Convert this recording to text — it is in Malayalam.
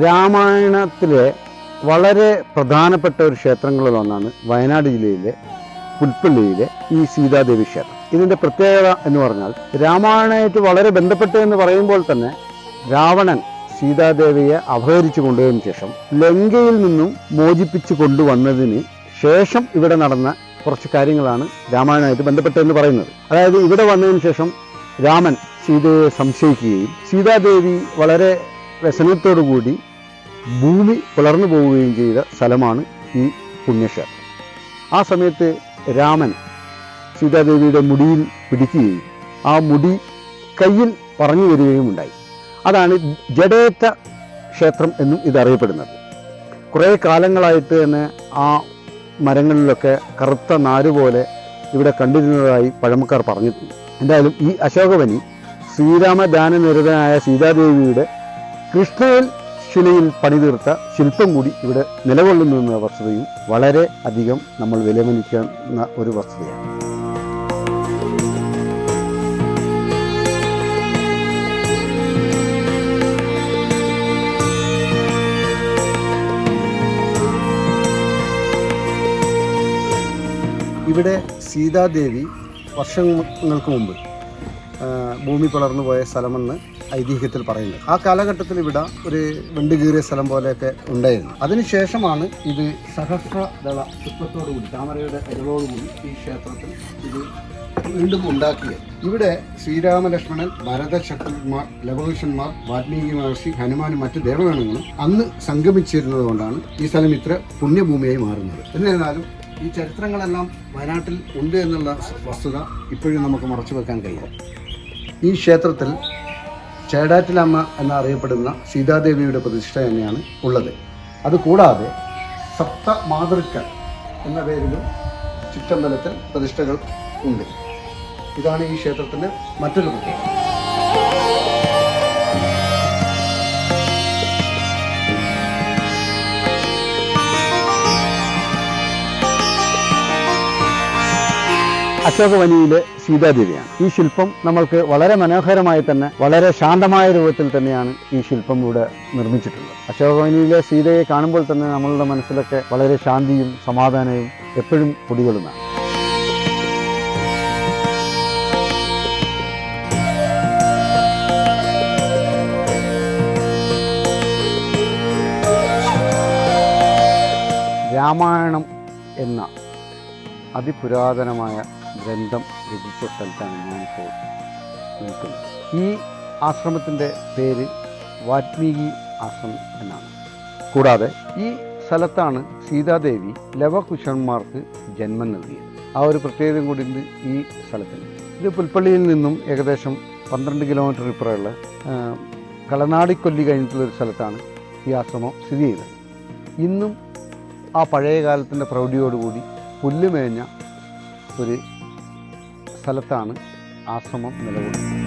രാമായണത്തിലെ വളരെ പ്രധാനപ്പെട്ട ഒരു ക്ഷേത്രങ്ങളിൽ ഒന്നാണ് വയനാട് ജില്ലയിലെ പുൽപ്പള്ളിയിലെ ഈ സീതാദേവി ക്ഷേത്രം. ഇതിന്റെ പ്രത്യേകത എന്ന് പറഞ്ഞാൽ രാമായണമായിട്ട് വളരെ ബന്ധപ്പെട്ട് എന്ന് പറയുമ്പോൾ തന്നെ രാവണൻ സീതാദേവിയെ അപഹരിച്ചു കൊണ്ടുപോയതിനു ശേഷം ലങ്കയിൽ നിന്നും മോചിപ്പിച്ചു കൊണ്ടുവന്നതിന് ശേഷം ഇവിടെ നടന്ന കുറച്ച് കാര്യങ്ങളാണ് രാമായണമായിട്ട് ബന്ധപ്പെട്ടതെന്ന് പറയുന്നത്. അതായത് ഇവിടെ വന്നതിന് ശേഷം രാമൻ സീതയെ സംശയിക്കുകയും സീതാദേവി വളരെ വ്യസനത്തോടു കൂടി ഭൂമി പിളർന്നു പോവുകയും ചെയ്ത സ്ഥലമാണ് ഈ പുണ്യക്ഷേത്രം. ആ സമയത്ത് രാമൻ സീതാദേവിയുടെ മുടിയിൽ പിടിക്കുകയും ആ മുടി കയ്യിൽ പറഞ്ഞു വരികയും ഉണ്ടായി. അതാണ് ജഡേറ്റ ക്ഷേത്രം എന്നും ഇതറിയപ്പെടുന്നത്. കുറേ കാലങ്ങളായിട്ട് തന്നെ ആ മരങ്ങളിലൊക്കെ കറുത്ത നാര് പോലെ ഇവിടെ കണ്ടിരുന്നതായി പഴമക്കാർ പറഞ്ഞിട്ടുണ്ട്. എന്തായാലും ഈ അശോകവനി ശ്രീരാമദാനനിരതനായ സീതാദേവിയുടെ കൃഷ്ണയിൽ ശിലയിൽ പണിതീർത്ത ശില്പം കൂടി ഇവിടെ നിലകൊള്ളുന്നു എന്ന വസ്തുതയും വളരെ അധികം നമ്മൾ വിലമനിക്കുന്ന ഒരു വസ്തുതയാണ്. ഇവിടെ സീതാദേവി വർഷങ്ങൾക്ക് മുമ്പ് ഭൂമി പിളർന്നു പോയ സ്ഥലമെന്ന് ഐതിഹ്യത്തിൽ പറയുന്നത്. ആ കാലഘട്ടത്തിൽ ഇവിടെ ഒരു വെണ്ടുകീറിയ സ്ഥലം പോലെയൊക്കെ ഉണ്ടായിരുന്നു. അതിനുശേഷമാണ് ഇത് സഹസ്രദള പുഷ്പത്തോടുകൂടി താമരയുടെ ഇതളോടുകൂടി ഈ ക്ഷേത്രത്തിൽ ഇത് വീണ്ടും ഉണ്ടാക്കിയത്. ഇവിടെ ശ്രീരാമലക്ഷ്മണൻ ഭരത ശത്രുന്മാർ ലവകുശന്മാർ വാൽമീകി മഹർഷി ഹനുമാനും മറ്റ് ദേവഗണങ്ങളും അന്ന് സംഗമിച്ചിരുന്നത് കൊണ്ടാണ് ഈ സ്ഥലം ഇത്ര പുണ്യഭൂമിയായി മാറുന്നത്. എന്നിരുന്നാലും ഈ ചരിത്രങ്ങളെല്ലാം വയനാട്ടിൽ ഉണ്ട് എന്നുള്ള വസ്തുത ഇപ്പോഴും നമുക്ക് മറച്ചു വെക്കാൻ കഴിയും ഈ ക്ഷേത്രത്തിൽ ചേടാറ്റിലമ്മ എന്നറിയപ്പെടുന്ന സീതാദേവിയുടെ പ്രതിഷ്ഠ തന്നെയാണ് ഉള്ളത്. അതുകൂടാതെ സപ്ത മാതൃക്കൾ എന്ന പേരിലും ചുറ്റമ്പലത്തിൽ പ്രതിഷ്ഠകൾ ഉണ്ട്. ഇതാണ് ഈ ക്ഷേത്രത്തിന്റെ മറ്റൊരു പ്രത്യേകത. അശോകവനിയിലെ സീതാദേവിയാണ്. ഈ ശില്പം നമ്മൾക്ക് വളരെ മനോഹരമായി തന്നെ വളരെ ശാന്തമായ രൂപത്തിൽ തന്നെയാണ് ഈ ശില്പം ഇവിടെ നിർമ്മിച്ചിട്ടുള്ളത്. അശോകവനിയിലെ സീതയെ കാണുമ്പോൾ തന്നെ നമ്മളുടെ മനസ്സിലൊക്കെ വളരെ ശാന്തിയും സമാധാനവും എപ്പോഴും കുടികൊള്ളുന്നതാണ് രാമായണം എന്ന അതിപുരാതനമായ ഗ്രന്ഥം രചിച്ച സ്ഥലത്താണ് ഞാനിപ്പോൾ നിൽക്കുന്നത് ഈ ആശ്രമത്തിന്റെ പേര് വാത്മീകി ആശ്രമം എന്നാണ്. കൂടാതെ ഈ സ്ഥലത്താണ് സീതാദേവി ലവകുശന്മാർക്ക് ജന്മം നൽകിയത്. ആ ഒരു പ്രത്യേകതയും കൂടി ഉണ്ട് ഈ സ്ഥലത്തിന്. ഇത് പുൽപ്പള്ളിയിൽ നിന്നും ഏകദേശം പന്ത്രണ്ട് കിലോമീറ്റർ ഇപ്പുറമുള്ള കളനാടിക്കൊല്ലി കഴിഞ്ഞിട്ടുള്ളൊരു സ്ഥലത്താണ് ഈ ആശ്രമം സ്ഥിതി ചെയ്തത്. ഇന്നും ആ പഴയ കാലത്തിന്റെ പ്രൗഢിയോടുകൂടി പുല്ലുമേഞ്ഞ ഒരു സ്ഥലത്താണ് ആശ്രമം നിലകൊള്ളുന്നത്.